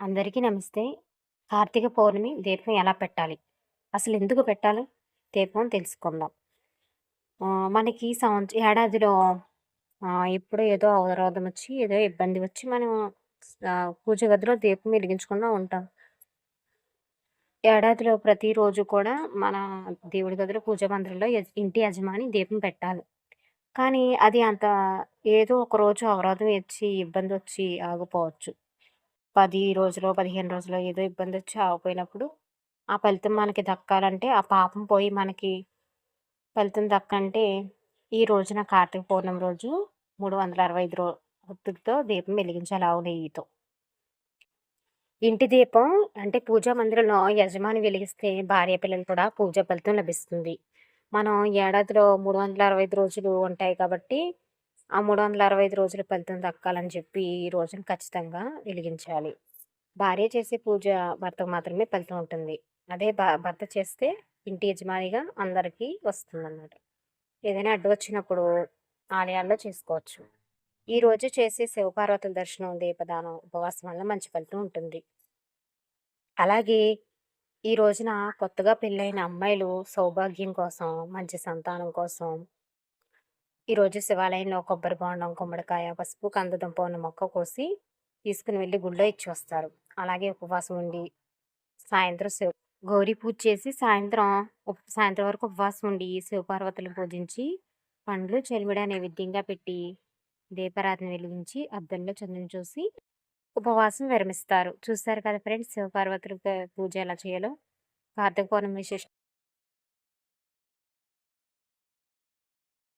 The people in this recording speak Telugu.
అందరికీ నమస్తే. కార్తీక పౌర్ణమి దీపం ఎలా పెట్టాలి? అసలు ఎందుకు పెట్టాలి దీపం తెలుసుకుందాం. మనకి సంవత్సరం ఏడాదిలో ఆహ్, ఎప్పుడో ఏదో అవరోధం వచ్చి, ఏదో ఇబ్బంది వచ్చి మనం పూజ గదిలో దీపం వెలిగించకుండా ఉంటాం. ఏడాదిలో ప్రతిరోజు కూడా మన దేవుడి గదిలో పూజ మందిరంలో ఇంటి యజమాని దీపం పెట్టాలి. కానీ అది అంత ఏదో ఒక రోజు అవరోధం వచ్చి, ఆగిపోవచ్చు. పది రోజులు పదిహేను రోజులు ఏదో ఇబ్బంది వచ్చి ఆగిపోయినప్పుడు, ఆ ఫలితం మనకి దక్కాలంటే, ఆ పాపం పోయి మనకి ఫలితం దక్కంటే, ఈ రోజున కార్తీక పౌర్ణమి రోజు 365 రో ఒత్తుడితో దీపం వెలిగించాలి ఆవు నెయ్యితో. ఇంటి దీపం అంటే పూజా మందిరంలో యజమాని వెలిగిస్తే భార్య పిల్లలు కూడా పూజా ఫలితం లభిస్తుంది. మనం ఏడాదిలో 365 రోజులు ఉంటాయి కాబట్టి, ఆ 365 రోజుల ఫలితం దక్కాలని చెప్పి ఈ రోజును ఖచ్చితంగా వెలిగించాలి. భార్య చేసే పూజ భర్తకు మాత్రమే ఫలితం ఉంటుంది. అదే భర్త చేస్తే ఇంటి యజమానిగా అందరికీ వస్తుందన్నమాట. ఏదైనా అడ్డు వచ్చినప్పుడు ఆలయాల్లో చేసుకోవచ్చు. ఈ రోజు చేసే శివపార్వతుల దర్శనం, దీపదానం, ఉపవాసం వల్ల మంచి ఫలితం ఉంటుంది. అలాగే ఈ రోజున కొత్తగా పెళ్ళైన అమ్మాయిలు సౌభాగ్యం కోసం, మంచి సంతానం కోసం ఈరోజు శివాలయంలో కొబ్బరి బోండం, గుమ్మడికాయ, పసుపు, కందదుంప ఉన్న మొక్క కోసి తీసుకుని వెళ్ళి గుడిలో ఇచ్చి వస్తారు. అలాగే ఉపవాసం ఉండి సాయంత్రం శివ గౌరీ పూజ చేసి సాయంత్రం సాయంత్రం వరకు ఉపవాసం ఉండి శివపార్వతులను పూజించి, పండ్లు, చెలిమిడి నైవేద్యంగా పెట్టి, దీపారాధన వెలిగించి, అద్దంలో చంద్రుని చూసి ఉపవాసం విరమిస్తారు. చూస్తారు కదా ఫ్రెండ్స్ శివపార్వతుల పూజ ఎలా చేయాలో. కార్తీక పౌర్ణమి విశేష